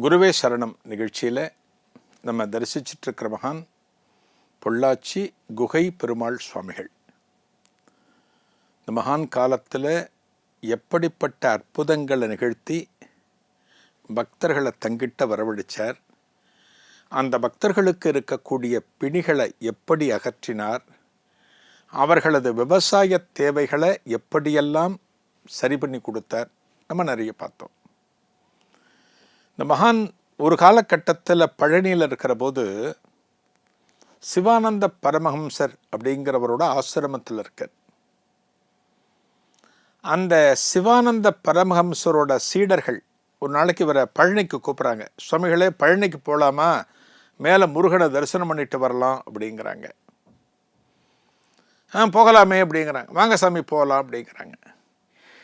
குருவே சரணம் நிகழ்ச்சியில் நம்ம தரிசிச்சிட்ருக்கிற மகான் பொள்ளாச்சி குகை பெருமாள் சுவாமிகள். இந்த மகான் காலத்தில் எப்படிப்பட்ட அற்புதங்களை நிகழ்த்தி பக்தர்களை தங்கிட்ட வரவழைச்சார். அந்த பக்தர்களுக்கு இருக்கக்கூடிய பிணிகளை எப்படி அகற்றினார். அவர்களது விவசாய தேவைகளை எப்படியெல்லாம் சரி பண்ணி கொடுத்தார். நம்ம நிறைய பார்த்தோம். இந்த மகான் ஒரு காலகட்டத்தில் பழனியில் இருக்கிற போது சிவானந்த பரமஹம்சர் அப்படிங்கிறவரோட ஆசிரமத்தில் இருக்கார். அந்த சிவானந்த பரமஹம்சரோட சீடர்கள் ஒரு நாளைக்கு இவரை பழனிக்கு கூப்பிட்றாங்க. சுவாமிகளே பழனிக்கு போகலாமா மேலே முருகனை தரிசனம் பண்ணிட்டு வரலாம் அப்படிங்கிறாங்க. ஆ போகலாமே அப்படிங்கிறாங்க. வாங்க சாமி போகலாம் அப்படிங்கிறாங்க.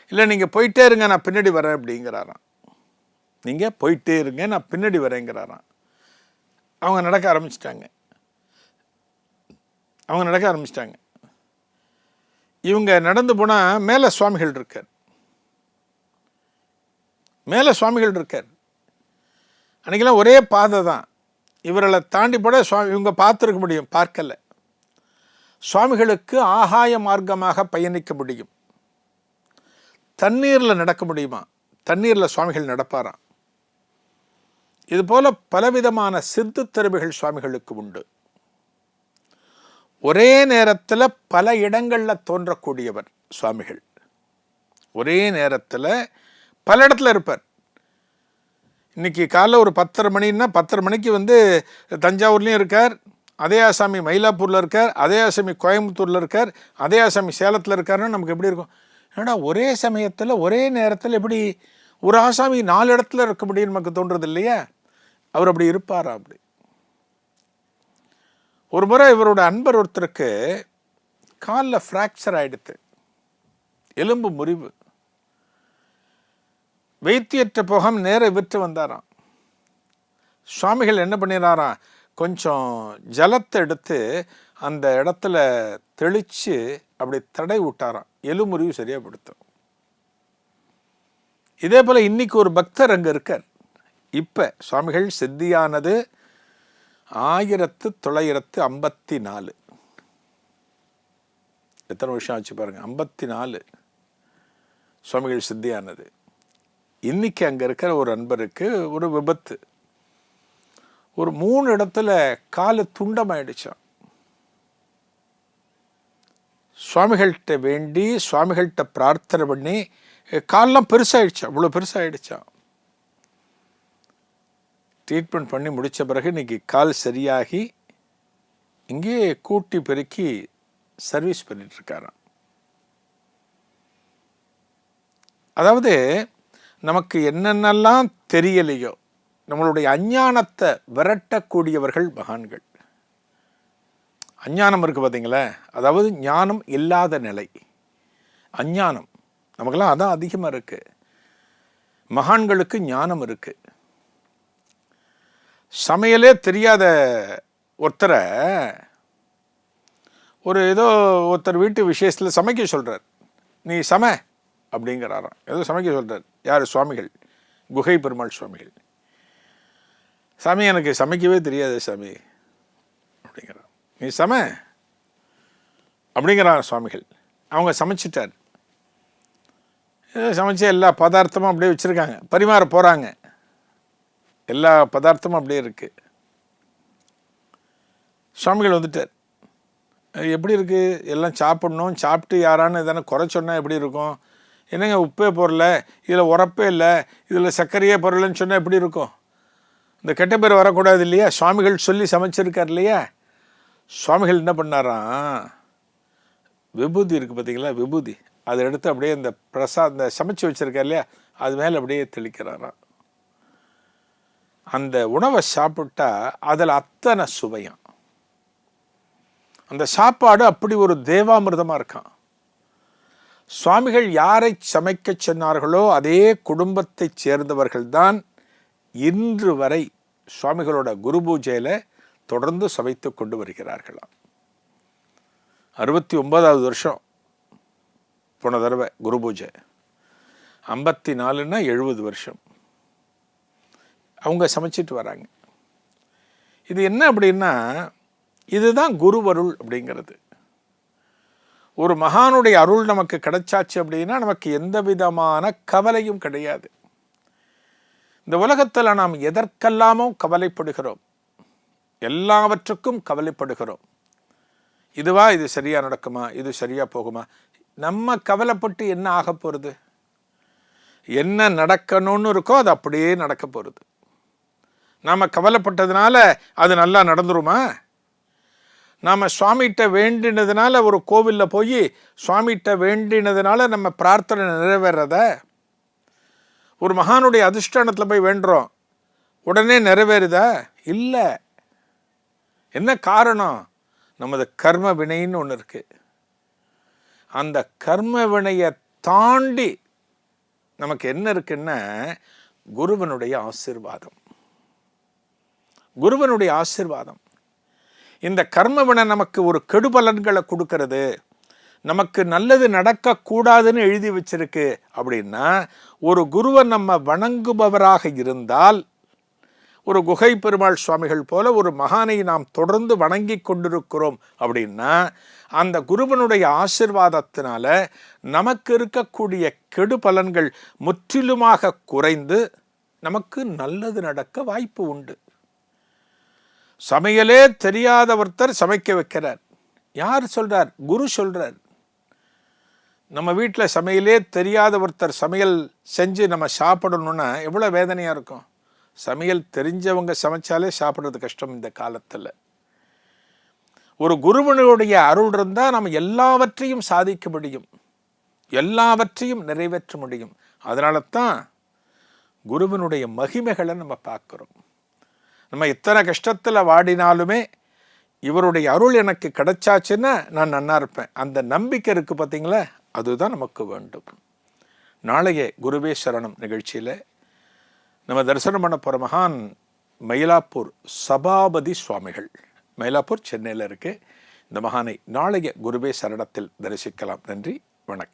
இல்லை நீங்கள் போயிட்டே இருங்க நான் பின்னாடி வரேன் அப்படிங்கிறாராம். நீங்கள் போயிட்டே இருங்க நான் பின்னாடி வரேங்கிறாராம். அவங்க நடக்க ஆரம்பிச்சிட்டாங்க. அவங்க நடக்க ஆரம்பிச்சிட்டாங்க. இவங்க நடந்து போனால் மேலே சுவாமிகள் இருக்கார். மேலே சுவாமிகள் இருக்கார். அன்றைக்கெல்லாம் ஒரே பாதை தான். இவர்களை தாண்டி போட சுவாமி இவங்க பார்த்துருக்க முடியும் பார்க்கல. சுவாமிகளுக்கு ஆகாய மார்க்கமாக பயணிக்க முடியும். தண்ணீரில் நடக்க முடியுமா? தண்ணீரில் சுவாமிகள் நடப்பாராம். இதுபோல பலவிதமான சித்து திறமைகள் சுவாமிகளுக்கு உண்டு. ஒரே நேரத்தில் பல இடங்களில் தோன்றக்கூடியவர் சுவாமிகள். ஒரே நேரத்தில் பல இடத்துல இருப்பார். இன்னைக்கு காலைல ஒரு பத்தரை மணின்னா பத்தரை மணிக்கு வந்து தஞ்சாவூர்லேயும் இருக்கார் அதே ஆசாமி மயிலாப்பூரில் இருக்கார் அதே ஆசாமி கோயம்புத்தூரில் இருக்கார் அதே ஆசாமி சேலத்தில் இருக்காருன்னு நமக்கு எப்படி இருக்கும்? ஏன்னா ஒரே சமயத்தில் ஒரே நேரத்தில் எப்படி ஒரு ஆசாமி நாலு இடத்துல இருக்க முடியும் நமக்கு தோன்றது இல்லையா? அவர் அப்படி இருப்பாரா அப்படி? ஒரு முறை இவரோட அன்பர் ஒருத்தருக்கு காலில் ஃப்ராக்சர் ஆகிடுது எலும்பு முறிவு. வைத்தியற்ற போகாம நேர விட்டு வந்தாராம். சுவாமிகள் என்ன பண்ணிடுறாராம் கொஞ்சம் ஜலத்தை எடுத்து அந்த இடத்துல தெளித்து அப்படி தடை விட்டாராம். எலுமுறிவு சரியாக படுத்தும். இதே போல் இன்னைக்கு ஒரு பக்தர் அங்கே இருக்கார். இப்போ சுவாமிகள் சித்தியானது ஆயிரத்து தொள்ளாயிரத்து ஐம்பத்தி நாலு. எத்தனை வருஷம் ஆச்சு பாருங்கள் ஐம்பத்தி நாலு சுவாமிகள் சித்தியானது. இன்னைக்கு அங்கே இருக்கிற ஒரு அன்பருக்கு ஒரு விபத்து. ஒரு மூணு இடத்துல காலு துண்டமாயிடுச்சான் சுவாமிகள்கிட்ட வேண்டி சுவாமிகள்கிட்ட பிரார்த்தனை பண்ணி காலெலாம் பெருசாகிடுச்சான் இவ்வளோ பெருசாகிடுச்சான் ட்ரீட்மெண்ட் பண்ணி முடித்த பிறகு இன்னைக்கு கால் சரியாகி இங்கேயே கூட்டி பெருக்கி சர்வீஸ் பண்ணிட்டுருக்காராம் அதாவது நமக்கு என்னென்னலாம் தெரியலையோ நம்மளுடைய அஞ்ஞானத்தை விரட்டக்கூடியவர்கள் மகான்கள். அஞ்ஞானம் இருக்குது பார்த்தீங்களே அதாவது ஞானம் இல்லாத நிலை. அஞ்ஞானம். நமக்கெல்லாம் அதான் அதிகமாக இருக்குது மகான்களுக்கு ஞானம் இருக்குது சமையலே தெரியாத ஒருத்தரை ஒரு ஏதோ ஒருத்தர் வீட்டு விசேஷத்தில் சமைக்க சொல்கிறார் நீ சம அப்படிங்கிறாராம். ஏதோ சமைக்க சொல்கிறார் யார்? சுவாமிகள். குகை பெருமாள் சுவாமிகள். சாமி எனக்கு சமைக்கவே தெரியாது சாமி. அப்படிங்கிறார். நீ சம அப்படிங்கிறார் சுவாமிகள். அவங்க சமைச்சிட்டார். சமைச்சு எல்லா பதார்த்தமும் அப்படியே வச்சுருக்காங்க. பரிமாற போகிறாங்க எல்லா பதார்த்தமும் அப்படியே இருக்குது சுவாமிகள் வந்துட்டார். எப்படி இருக்குது எல்லாம் சாப்பிட்ணும். சாப்பிட்டு யாரான்னு எதனா குறை சொன்னால் எப்படி இருக்கும்? என்னங்க உப்பே போடல? இதில் உரப்பே இல்லை. இதில் சர்க்கரையே பொருள்ன்னு சொன்னால் எப்படி இருக்கும்? இந்த கெட்ட பேர் வரக்கூடாது இல்லையா? சுவாமிகள் சொல்லி சமைச்சிருக்கார் இல்லையா? சுவாமிகள் என்ன பண்ணாராம்? விபூதி இருக்குது பார்த்தீங்களா விபூதி. அதை எடுத்து அப்படியே இந்த பிரசாத் இந்த சமைச்சு வச்சுருக்கார் இல்லையா? அது மேலே அப்படியே தெளிக்கிறாராம். அந்த உணவை சாப்பிட்டா அதில் அத்தனை சுவையும். அந்த சாப்பாடு அப்படி ஒரு தேவாமிர்தமாக இருக்கான். சுவாமிகள் யாரை சமைக்க சொன்னார்களோ அதே குடும்பத்தைச் சேர்ந்தவர்கள்தான் இன்று வரை சுவாமிகளோட குரு பூஜையில் தொடர்ந்து சமைத்து கொண்டு வருகிறார்களாம். அறுபத்தி ஒன்பதாவது வருஷம் போன தடவை குரு பூஜை. ஐம்பத்தி நாலுன்னா எழுபது வருஷம். அவங்க சமைச்சிட்டு வராங்க. இது என்ன அப்படின்னா இதுதான் குருவருள் அப்படிங்கிறது. ஒரு மகானுடைய அருள் நமக்கு கிடைச்சாச்சு அப்படின்னா நமக்கு எந்த விதமான கவலையும் கிடையாது. இந்த உலகத்தில் நாம் எதற்கெல்லாமோ கவலைப்படுகிறோம். எல்லாவற்றுக்கும் கவலைப்படுகிறோம். இதுவா இது சரியாக நடக்குமா இது சரியாக போகுமா? நம்ம கவலைப்பட்டு என்ன ஆக போகிறது என்ன நடக்கணும்னு இருக்கோ அது அப்படியே நடக்க போகிறது நாம் கவலைப்பட்டதுனால அது நல்லா நடந்துருமா? நாம் சுவாமிகிட்ட வேண்டினதுனால ஒரு கோவிலில் போய் சுவாமிகிட்ட வேண்டினதுனால நம்ம பிரார்த்தனை நிறைவேறத? ஒரு மகானுடைய அதிஷ்டானத்தில் போய் வேண்டுறோம். உடனே நிறைவேறுதா? இல்லை. என்ன காரணம்? நமது கர்ம வினைன்னு ஒன்று இருக்கு. அந்த கர்ம வினையை தாண்டி நமக்கு என்ன இருக்குன்னா குருவனுடைய ஆசிர்வாதம். குருவனுடைய ஆசிர்வாதம். இந்த கர்மவினை நமக்கு ஒரு கெடுபலன்களை கொடுக்கறது. நமக்கு நல்லது நடக்கக்கூடாதுன்னு எழுதி வச்சிருக்கு அப்படின்னா ஒரு குருவை நம்ம வணங்குபவராக இருந்தால் ஒரு குகை பெருமாள் சுவாமிகள் போல ஒரு மகானை நாம் தொடர்ந்து வணங்கி கொண்டிருக்கிறோம் அப்படின்னா அந்த குருவனுடைய ஆசிர்வாதத்தினால நமக்கு இருக்கக்கூடிய கெடு பலன்கள் முற்றிலுமாக குறைந்து நமக்கு நல்லது நடக்க வாய்ப்பு உண்டு. சமையலே தெரியாத ஒருத்தர் சமைக்க வைக்கிறார். யார் சொல்றார்? குரு சொல்றார். நம்ம வீட்டில் சமையலே தெரியாத ஒருத்தர் சமையல் செஞ்சு நம்ம சாப்பிடணும்னா எவ்வளோ வேதனையாக இருக்கும். சமையல் தெரிஞ்சவங்க சமைச்சாலே சாப்பிட்றது கஷ்டம் இந்த காலத்தில். ஒரு குருவனுடைய அருள் இருந்தால் நம்ம எல்லாவற்றையும் சாதிக்க முடியும். எல்லாவற்றையும் நிறைவேற்ற முடியும். அதனால தான் குருவனுடைய மகிமைகளை நம்ம பார்க்குறோம். நம்ம எத்தனை கஷ்டத்தில் வாடினாலுமே இவருடைய அருள் எனக்கு கிடைச்சாச்சுன்னா நான் நன்னா இருப்பேன். அந்த நம்பிக்கை இருக்குது பார்த்தீங்களா அதுதான் நமக்கு வேண்டும். நாளைய குருவே சரணம் நிகழ்ச்சியில் நம்ம தரிசனம் பண்ண போகிற மகான் மயிலாப்பூர் சபாபதி சுவாமிகள். மயிலாப்பூர் சென்னையில் இருக்குது இந்த மகானை நாளைய குருவே சரணத்தில் தரிசிக்கலாம். நன்றி. வணக்கம்.